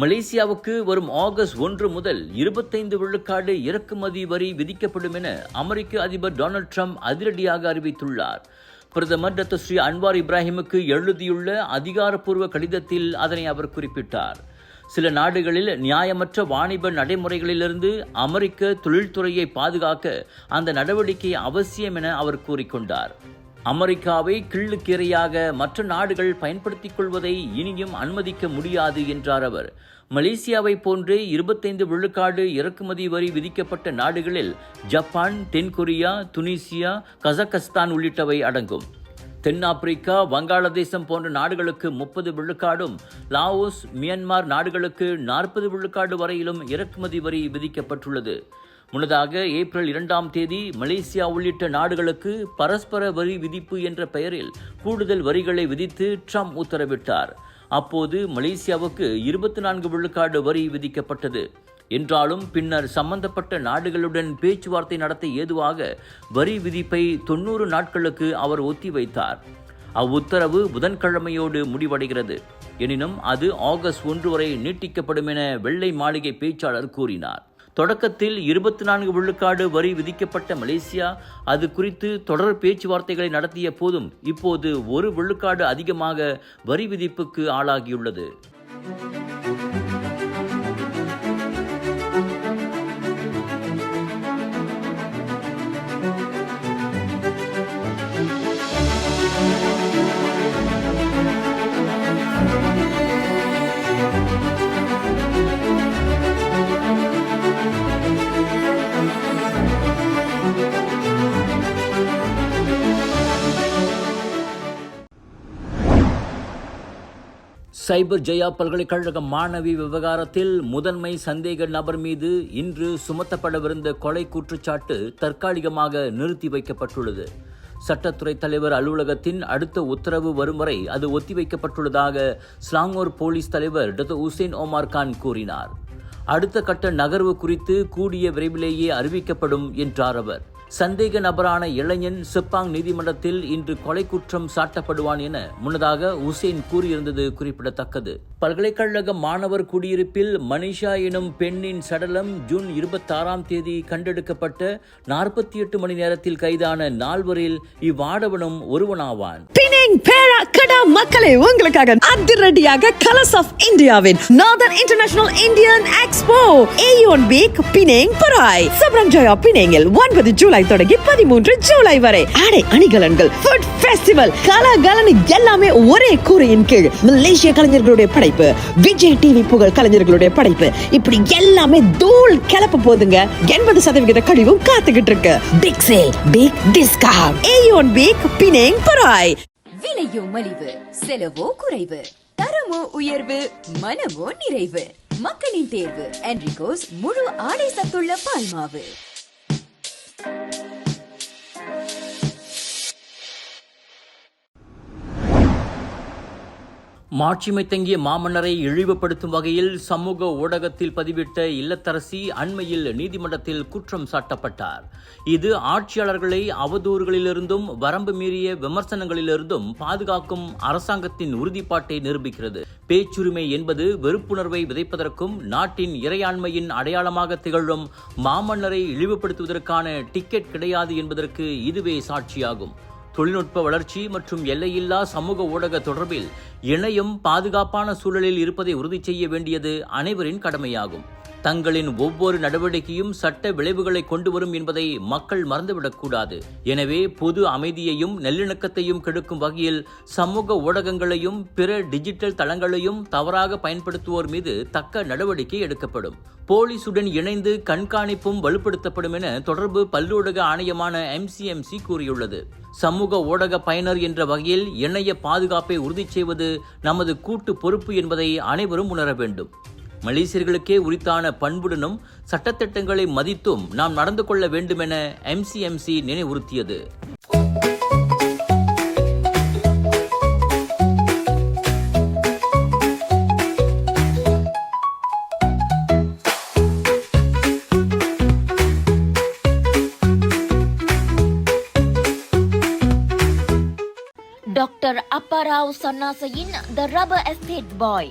மலேசியாவுக்கு வரும் ஆகஸ்ட் ஒன்று முதல் இருபத்தைந்து விழுக்காடு இறக்குமதி வரி விதிக்கப்படும் என அமெரிக்க அதிபர் டொனால்ட் ட்ரம்ப் அதிரடியாக அறிவித்துள்ளார். பிரதமர் டாக்டர் ஸ்ரீ அன்வார் இப்ராஹிமுக்கு எழுதியுள்ள அதிகாரப்பூர்வ கடிதத்தில் அதனை அவர் குறிப்பிட்டார். சில நாடுகளில் நியாயமற்ற வாணிப நடைமுறைகளிலிருந்து அமெரிக்க தொழில்துறையை பாதுகாக்க அந்த நடவடிக்கை அவசியம் என அவர் கூறிக்கொண்டார். அமெரிக்காவை கிள்ளுக்கிரையாக மற்ற நாடுகள் பயன்படுத்திக் கொள்வதை இனியும் அனுமதிக்க முடியாது என்றார் அவர். மலேசியாவை போன்று இருபத்தைந்து விழுக்காடு இறக்குமதி வரி விதிக்கப்பட்ட நாடுகளில் ஜப்பான் தென்கொரியா துனிசியா கசகஸ்தான் உள்ளிட்டவை அடங்கும். தென்னாப்பிரிக்கா வங்காளதேசம் போன்ற நாடுகளுக்கு முப்பது விழுக்காடும் லாவோஸ் மியான்மர் நாடுகளுக்கு நாற்பது விழுக்காடு வரையிலும் இறக்குமதி வரி விதிக்கப்பட்டுள்ளது. முன்னதாக ஏப்ரல் இரண்டாம் தேதி மலேசியா உள்ளிட்ட நாடுகளுக்கு பரஸ்பர வரி விதிப்பு என்ற பெயரில் கூடுதல் வரிகளை விதித்து ட்ரம்ப் உத்தரவிட்டார். அப்போது மலேசியாவுக்கு இருபத்தி நான்கு விழுக்காடு வரி விதிக்கப்பட்டது. என்றாலும் பின்னர் சம்பந்தப்பட்ட நாடுகளுடன் பேச்சுவார்த்தை நடத்த ஏதுவாக வரி விதிப்பை தொன்னூறு நாட்களுக்கு அவர் ஒத்திவைத்தார். அவ்வுத்தரவு புதன்கிழமையோடு முடிவடைகிறது. எனினும் அது ஆகஸ்ட் ஒன்று வரை நீட்டிக்கப்படும் என வெள்ளை மாளிகை பேச்சாளர் கூறினார். தொடக்கத்தில் இருபத்தி நான்கு விழுக்காடு வரி விதிக்கப்பட்ட மலேசியா அது குறித்து தொடர் பேச்சுவார்த்தைகளை நடத்திய போதும் இப்போது ஒரு விழுக்காடு அதிகமாக வரி விதிப்புக்கு ஆளாகியுள்ளது. சைபர் ஜெயா பல்கலைக்கழக மாணவி விவகாரத்தில் முதன்மை சந்தேக நபர் மீது இன்று சுமத்தப்படவிருந்த கொலை குற்றச்சாட்டு தற்காலிகமாக நிறுத்தி வைக்கப்பட்டுள்ளது. சட்டத்துறை தலைவர் அலுவலகத்தின் அடுத்த உத்தரவு வரும் வரை அது ஒத்திவைக்கப்பட்டுள்ளதாக ஸ்லாங்கோர் போலீஸ் தலைவர் டாக்டர் உசேன் ஓமார் கான் கூறினார். அடுத்த கட்ட நகர்வு குறித்து கூடிய விரைவிலேயே அறிவிக்கப்படும் என்றார் அவர். சந்தேக நபரான இளைஞன் செப்பாங் நீதிமன்றத்தில் இன்று கொலை குற்றம் சாட்டப்படுவான் என முன்னதாக உசேன் கூறியிருந்தது குறிப்பிடத்தக்கது. பல்கலைக்கழக மாணவர் குடியிருப்பில் மனிஷா எனும் பெண்ணின் சடலம் ஜூன் இருபத்தாறாம் தேதி கண்டெடுக்கப்பட்ட நாற்பத்தி எட்டு மணி நேரத்தில் கைதான நால்வரில் இவ்வாடவனும் ஒருவனாவான். பினிங் மக்களே உங்களுக்காக அதிரடியாக கலர்ஸ் ஆஃப் இந்தியாவின் northern international Indian expo Aeon week Penang Perai. Seberang Jaya பினேங்கில் ஒன்பது ஜூலை தொடங்கி பதிமூன்று ஜூலை வரை. ஆடை அணிகலன்கள் ஃபுட் ஃபெஸ்டிவல் கலகலனு எல்லாமே ஒரே கூரையின் கீழ். மலேசிய கலைஞர்களுடைய படைப்பு விஜய் டிவி புகழ் கலைஞர்களுடைய படைப்பு. இப்படி எல்லாமே தூள் கிளப்ப போதுங்க. எண்பது சதவிகித கழிவும் காத்துக்கிட்டு இருக்கு big sale big discount Aeon big Penang Perai விலையோ மலிவு செலவோ குறைவு. தரமோ உயர்வு மனமோ நிறைவு. மக்களின் தேர்வு என்ரிகோஸ் முழு ஆடை சத்துள்ள பால்மாவு. Thank you. மாட்சிமை தங்கிய மாமன்னரை இழிவுபடுத்தும் வகையில் சமூக ஊடகத்தில் பதிவிட்ட இல்லத்தரசி அண்மையில் நீதிமன்றத்தில் குற்றம் சாட்டப்பட்டார். இது ஆட்சியாளர்களை அவதூறுகளிலிருந்தும் வரம்பு மீறிய விமர்சனங்களிலிருந்தும் பாதுகாக்கும் அரசாங்கத்தின் உறுதிப்பாட்டை நிரூபிக்கிறது. பேச்சுரிமை என்பது வெறுப்புணர்வை விதைப்பதற்கும் நாட்டின் இறையாண்மையின் அடையாளமாக திகழும் மாமன்னரை இழிவுபடுத்துவதற்கான டிக்கெட் கிடையாது என்பதற்கு இதுவே சாட்சியாகும். தொழில்நுட்ப வளர்ச்சி மற்றும் எல்லையில்லா சமூக ஊடக தொடர்பில் இணையம் பாதுகாப்பான சூழலில் இருப்பதை உறுதி செய்ய வேண்டியது அனைவரின் கடமையாகும். தங்களின் ஒவ்வொரு நடவடிக்கையும் சட்ட விளைவுகளை கொண்டு வரும் என்பதை மக்கள் மறந்துவிடக்கூடாது. எனவே பொது அமைதியையும் நல்லிணக்கத்தையும் கெடுக்கும் வகையில் சமூக ஊடகங்களையும் பிற டிஜிட்டல் தளங்களையும் தவறாக பயன்படுத்துவோர் மீது தக்க நடவடிக்கை எடுக்கப்படும். போலீசுடன் இணைந்து கண்காணிப்பும் வலுப்படுத்தப்படும் என தொடர்பு பல்லூடக ஆணையமான எம்சிஎம்சி கூறியுள்ளது. சமூக ஊடக பயனர் என்ற வகையில் இணைய பாதுகாப்பை உறுதி செய்வது நமது கூட்டு பொறுப்பு என்பதை அனைவரும் உணர வேண்டும். மலேசியர்களுக்கே உரித்தான பண்புடனும் சட்டத்திட்டங்களை மதித்தும் நாம் நடந்து கொள்ள வேண்டுமென எம்சிஎம்சி நினைவுறுத்தியது. டாக்டர் அப்பாராவ் சன்னாசையின் the rubber estate bye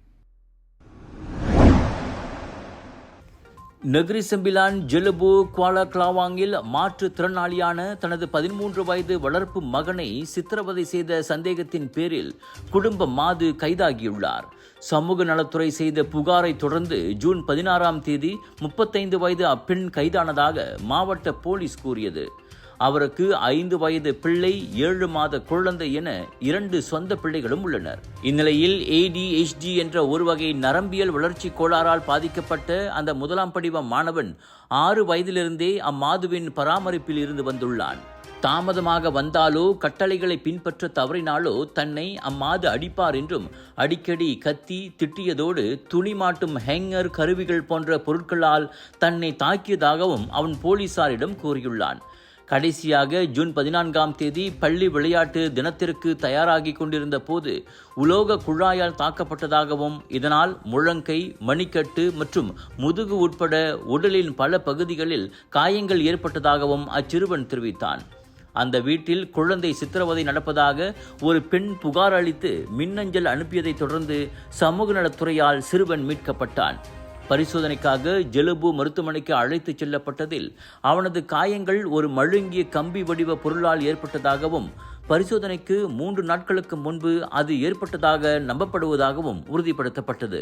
Negeri Sembilan Jelebu Kuala கிளாவாங்கில் மாற்றுத்திறனாளியான தனது பதிமூன்று வயது வளர்ப்பு மகனை சித்திரவதை செய்த சந்தேகத்தின் பேரில் குடும்ப மாது கைதாகியுள்ளார். சமூக நலத்துறை செய்த புகாரை தொடர்ந்து ஜூன் பதினாறாம் தேதி முப்பத்தைந்து வயது அப்பெண் கைதானதாக மாவட்ட போலீஸ் கூறியது. அவருக்கு ஐந்து வயது பிள்ளை ஏழு மாத குழந்தை என இரண்டு சொந்த பிள்ளைகளும் உள்ளனர். இந்நிலையில் ஏடிஎச்டி என்ற ஒரு வகை நரம்பியல் வளர்ச்சி கோளாறால் பாதிக்கப்பட்ட அந்த முதலாம் படிவ மாணவன் ஆறு வயதிலிருந்தே அம்மாதுவின் பராமரிப்பில் இருந்து வந்துள்ளான். தாமதமாக வந்தாலோ கட்டளைகளை பின்பற்ற தவறினாலோ தன்னை அம்மாது அடிப்பார் என்றும் அடிக்கடி கத்தி திட்டியதோடு துணி மாட்டும் ஹேங்கர் கருவிகள் போன்ற பொருட்களால் தன்னை தாக்கியதாகவும் அவன் போலீசாரிடம் கூறியுள்ளான். கடைசியாக ஜூன் பதினான்காம் தேதி பள்ளி விளையாட்டு தினத்திற்கு தயாராகி கொண்டிருந்த போது உலோக குழாயால் தாக்கப்பட்டதாகவும் இதனால் முழங்கை மணிக்கட்டு மற்றும் முதுகு உட்பட உடலின் பல பகுதிகளில் காயங்கள் ஏற்பட்டதாகவும் அச்சிறுவன் தெரிவித்தான். அந்த வீட்டில் குழந்தை சித்திரவதை நடப்பதாக ஒரு பெண் புகார் அளித்து மின்னஞ்சல் அனுப்பியதைத் தொடர்ந்து சமூக நலத்துறையால் சிறுவன் மீட்கப்பட்டான். பரிசோதனைக்காக ஜெலுபு மருத்துவமனைக்கு அழைத்துச் செல்லப்பட்டதில் அவனது காயங்கள் ஒரு மழுங்கிய கம்பி வடிவ பொருளால் ஏற்பட்டதாகவும் பரிசோதனைக்கு மூன்று நாட்களுக்கு முன்பு அது ஏற்பட்டதாக நம்பப்படுவதாகவும் உறுதிப்படுத்தப்பட்டது.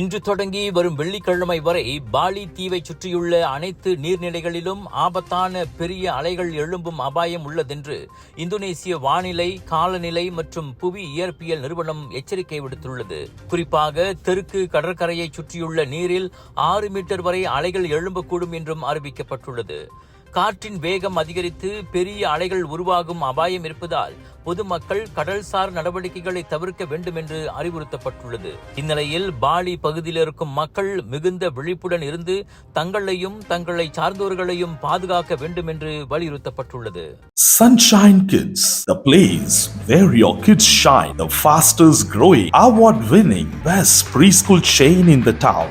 இன்று தொடங்கி வரும் வெள்ளிக்கிழமை வரை பாலி தீவை சுற்றியுள்ள அனைத்து நீர்நிலைகளிலும் ஆபத்தான பெரிய அலைகள் எழும்பும் அபாயம் உள்ளதென்று இந்தோனேசிய வானிலை காலநிலை மற்றும் புவி இயற்பியல் நிறுவனம் எச்சரிக்கை விடுத்துள்ளது. குறிப்பாக தெற்கு கடற்கரையை சுற்றியுள்ள நீரில் ஆறு மீட்டர் வரை அலைகள் எழும்பக்கூடும் என்றும் அறிவிக்கப்பட்டுள்ளது. காற்றின் வேகம் அதிகரித்து பெரிய அலைகள் உருவாகும் அபாயம் இருப்பதால் பொதுமக்கள் கடல்சார் நடவடிக்கைகளை தவிர்க்க வேண்டும் என்று அறிவுறுத்தப்பட்டுள்ளது இந்நிலையில் பாலி பகுதியில் இருக்கும் மக்கள் மிகுந்த விழிப்புடன் இருந்து தங்களையும் தங்களை சார்ந்தோர்களையும் பாதுகாக்க வேண்டும் என்று வலியுறுத்தப்பட்டுள்ளது Sunshine Kids, the place where your kids shine, the fastest growing, award winning, best preschool chain in the town.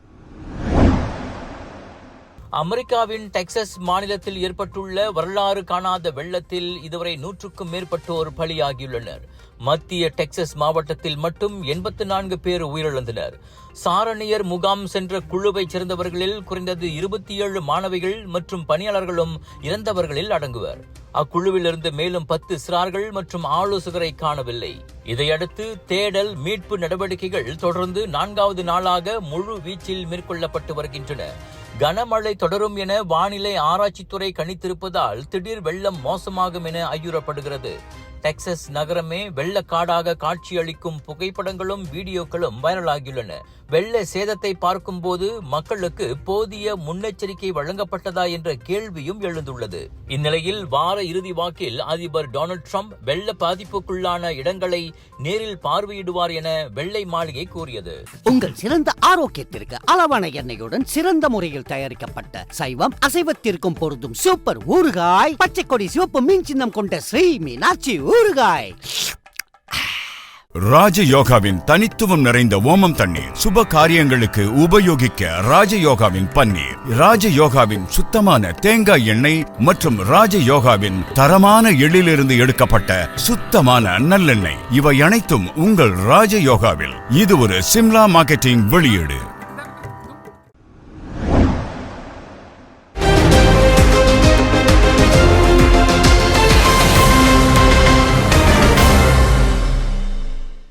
அமெரிக்காவின் டெக்சஸ் மாநிலத்தில் ஏற்பட்டுள்ள வரலாறு காணாத வெள்ளத்தில் இதுவரை நூற்றுக்கும் மேற்பட்டோர் பலியாகியுள்ளனர். மத்திய டெக்சஸ் மாவட்டத்தில் மட்டும் எண்பத்து நான்கு பேர் உயிரிழந்தனர். சாரணியர் முகாம் சென்ற குழுவைச் சேர்ந்தவர்களில் குறைந்தது இருபத்தி ஏழு மாணவிகள் மற்றும் பணியாளர்களும் இறந்தவர்களில் அடங்குவர். அக்குழுவிலிருந்து மேலும் பத்து சிறார்கள் மற்றும் ஆலோசகரை காணவில்லை. இதையடுத்து தேடல் மீட்பு நடவடிக்கைகள் தொடர்ந்து நான்காவது நாளாக முழு வீச்சில் மேற்கொள்ளப்பட்டு வருகின்றன. கனமழை தொடரும் என வானிலை ஆராய்ச்சித்துறை கணித்திருப்பதால் திடீர் வெள்ளம் மோசமாகும் என ஐயுறப்படுகிறது. டெக்சஸ் நகரமே வெள்ளக்காடாக காட்சியளிக்கும் புகைப்படங்களும் வீடியோக்களும் வைரலாகியுள்ளன. வெள்ள சேதத்தை பார்க்கும்போது மக்களுக்கு போதிய முன்னெச்சரிக்கை வழங்கப்பட்டதா என்ற கேள்வியும் எழுந்துள்ளது. இந்நிலையில் வார இறுதி வாக்கில் அதிபர் டொனால்ட் ட்ரம்ப் வெள்ள பாதிப்புக்குள்ளான இடங்களை நேரில் பார்வையிடுவார் என வெள்ளை மாளிகை கூறியது. உங்கள் சிறந்த ஆரோக்கியத்திற்கு அளவான எண்ணெயுடன் சிறந்த முறையில் தயாரிக்கப்பட்ட சைவம் அசைவத்திற்கும் பொருந்தும் சூப்பர் ஊறுகாய் பச்சை கொடி சிவப்பு மீன் சின்னம் கொண்ட ஸ்ரீ மீனாட்சி ஊறுகாய். ராஜயோகாவின் தனித்துவம் நிறைந்த ஓமம் தண்ணீர் சுப காரியங்களுக்கு உபயோகிக்க ராஜ யோகாவின் பன்னீர். ராஜ யோகாவின் சுத்தமான தேங்காய் எண்ணெய் மற்றும் ராஜ யோகாவின் தரமான எள்ளிலிருந்து எடுக்கப்பட்ட சுத்தமான நல்லெண்ணெய். இவை அனைத்தும் உங்கள் ராஜ யோகாவில் இது ஒரு சிம்லா மார்க்கெட்டிங் வெளியீடு.